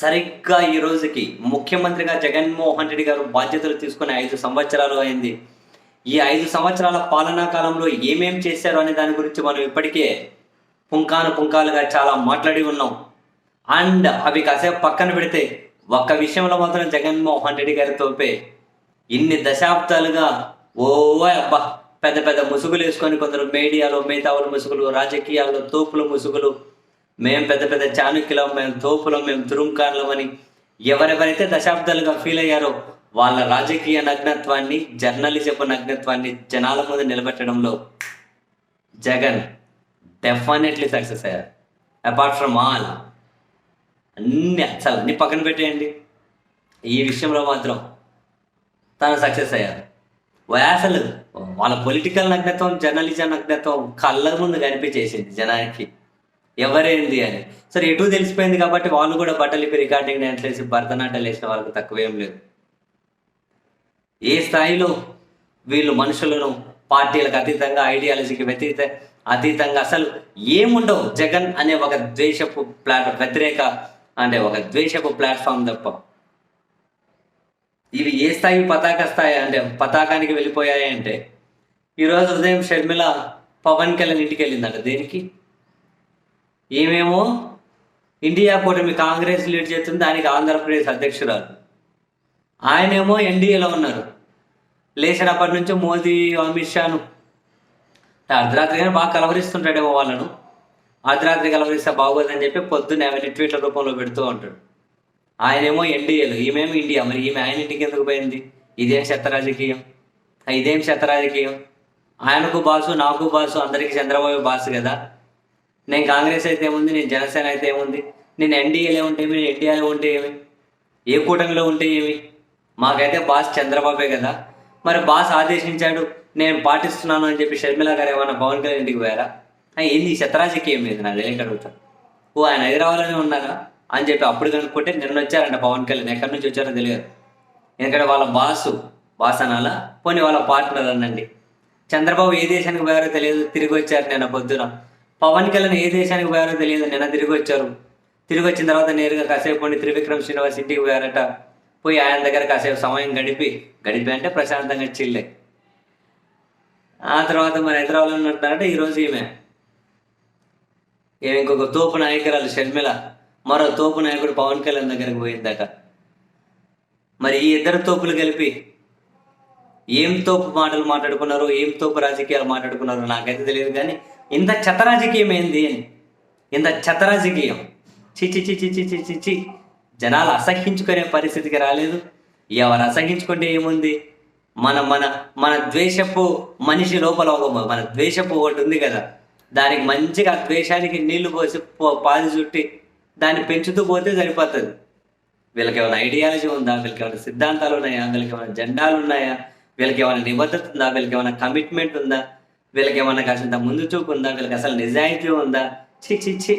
సరిగ్గా ఈ రోజుకి ముఖ్యమంత్రిగా జగన్మోహన్ రెడ్డి గారు బాధ్యతలు తీసుకుని ఐదు సంవత్సరాలు అయింది. ఈ ఐదు సంవత్సరాల పాలనా కాలంలో ఏమేం చేశారు అనే దాని గురించి మనం ఇప్పటికే పుంకాను పుంకాలుగా చాలా మాట్లాడి ఉన్నాం. అండ్ అవి కాసేపు పక్కన పెడితే ఒక్క విషయంలో మాత్రం జగన్మోహన్ రెడ్డి గారి తోపే ఇన్ని దశాబ్దాలుగా ఓ అబ్బా పెద్ద పెద్ద ముసుగులు వేసుకొని కొందరు మీడియాలో మిగతావుల ముసుగులు రాజకీయాల్లో తోపుల ముసుగులు మేము పెద్ద పెద్ద చాణుక్యులం మేము తోపులం మేము తురుంకాన్లం అని ఎవరెవరైతే దశాబ్దాలుగా ఫీల్ అయ్యారో వాళ్ళ రాజకీయ నగ్నత్వాన్ని జర్నలిజపు నగ్నత్వాన్ని జనాల ముందు నిలబెట్టడంలో జగన్ డెఫినెట్లీ సక్సెస్ అయ్యారు. అపార్ట్ ఫ్రమ్ ఆల్ అన్ని అసలు అన్ని పక్కన పెట్టేయండి. ఈ విషయంలో మాత్రం తను సక్సెస్ అయ్యారు. అసలు వాళ్ళ పొలిటికల్ నగ్నత్వం జర్నలిజం నగ్నత్వం కళ్ళ ముందు కనిపించేసింది జనానికి. ఎవరేంది అని. సరే ఎటు తెలిసిపోయింది కాబట్టి వాళ్ళు కూడా బట్టలు ఇప్పి రికార్డింగ్ డ్యాన్స్ వేసి భరతనాట్యాలు వేసిన వాళ్ళకి తక్కువేం లేదు. ఏ స్థాయిలో వీళ్ళు మనుషులను పార్టీలకు అతీతంగా ఐడియాలజీకి వ్యతిరేక అతీతంగా అసలు ఏముండవు? జగన్ అనే ఒక ద్వేషపు ప్లాట్ వ్యతిరేక అంటే ఒక ద్వేషపు ప్లాట్ఫామ్ తప్ప. ఇవి ఏ స్థాయి పతాక స్థాయి అంటే పతాకానికి వెళ్ళిపోయాయి అంటే ఈరోజు ఉదయం షర్మిల పవన్ కళ్యాణ్ ఇంటికి వెళ్ళిందంట. దేనికి? ఏమేమో ఇండియా కూటమి కాంగ్రెస్ లీడ్ చేస్తుంది దానికి ఆంధ్రప్రదేశ్ అధ్యక్షురాలు. ఆయనేమో ఎన్డీఏలో ఉన్నారు. లేచినప్పటి నుంచి మోదీ అమిత్ షాను. అర్ధరాత్రిగానే బాగా కలవరిస్తుంటాడేమో వాళ్ళను. అర్ధరాత్రి కలవరిస్తే బాగోదని చెప్పి పొద్దున్న ఆమె ట్వీట్ల రూపంలో పెడుతూ ఉంటాడు. ఆయనేమో ఎన్డీఏలో ఈమెమో ఇండియా. మరి ఈమె ఆయన ఇంటికి ఎందుకు పోయింది? ఇదేం చెత్త రాజకీయం? ఇదేం చెత్త రాజకీయం? ఆయనకు బాసు నాకు బాసు అందరికీ చంద్రబాబు బాసు కదా. నేను కాంగ్రెస్ అయితే ఏముంది? నేను జనసేన అయితే ఏముంది? నేను ఎన్డీఏలో ఉంటే ఏమి? నేను ఎన్డీఏలో ఉంటే ఏమి? ఏ కూటమిలో ఉంటే ఏమి? మాకైతే బాస్ చంద్రబాబే కదా. మరి బాస్ ఆదేశించాడు నేను పాటిస్తున్నాను అని చెప్పి షర్మిల గారు ఏమన్నా పవన్ కళ్యాణ్ ఇంటికి పోయారా? ఏంది శతరాజకీయం లేదు నాకు తెలియక అడుగుతా. ఓ ఆయన హైదరాబాద్లోనే ఉన్నారా? అని చెప్పి అప్పుడు కనుక్కుంటే నిన్న వచ్చారంట పవన్ కళ్యాణ్. ఎక్కడి నుంచి వచ్చారో తెలియదు. ఎందుకంటే వాళ్ళ బాసు బాస్ అనాలా? పోనీ వాళ్ళ పార్ట్నర్ అనండి. చంద్రబాబు ఏ దేశానికి పోయారో తెలియదు. తిరిగి వచ్చారు నిన్న పొద్దున. పవన్ కళ్యాణ్ ఏ దేశానికి పోయారో తెలియదు. నిన్న తిరిగి వచ్చారు. తిరిగి వచ్చిన తర్వాత నేరుగా కాసేపు ఉండి త్రివిక్రమ్ శ్రీనివాస్ ఇంటికి పోయారట. పోయి ఆయన దగ్గర కాసేపు సమయం గడిపి గడిపి అంటే ప్రశాంతంగా చిల్లే ఆ తర్వాత మరి హైదరాబాద్లో ఉన్నట్టారంటే ఈరోజు ఈమె. ఈమె ఇంకొక తోపు నాయకురాలు షర్మిల. మరో తోపు నాయకుడు పవన్ కళ్యాణ్ దగ్గరకు పోయిందట. మరి ఈ ఇద్దరు తోపులు కలిపి ఏం తోపు మాటలు మాట్లాడుకున్నారో ఏం తోపు రాజకీయాలు మాట్లాడుకున్నారో నాకైతే తెలియదు కానీ ఇంత చెత్త ఏంది అని ఇంత చతరాజకీయం చిచి చిచి చిచి చిచి జనాలు అసహించుకునే పరిస్థితికి రాలేదు. ఎవరు అసహించుకుంటే ఏముంది? మన మన మన ద్వేషపు మనిషి లోపల ఒక మన ద్వేషపు ఒకటి ఉంది కదా. దానికి మంచిగా ద్వేషానికి నీళ్ళు పోసి పాది చుట్టి దాన్ని పెంచుతూ పోతే సరిపోతుంది. వీళ్ళకి ఏమైనా ఐడియాలజీ ఉందా? వీళ్ళకి ఏమైనా సిద్ధాంతాలు ఉన్నాయా? వీళ్ళకి ఏమైనా జెండాలు ఉన్నాయా? వీళ్ళకి ఏమైనా నిబద్ధత ఉందా? వీళ్ళకి ఏమైనా కమిట్మెంట్ ఉందా? వీళ్ళకి ఏమన్నా కాసింత ముందు చూపు ఉందా వీళ్ళకి అసలు నిజాయితీ ఉందా? చి చి చి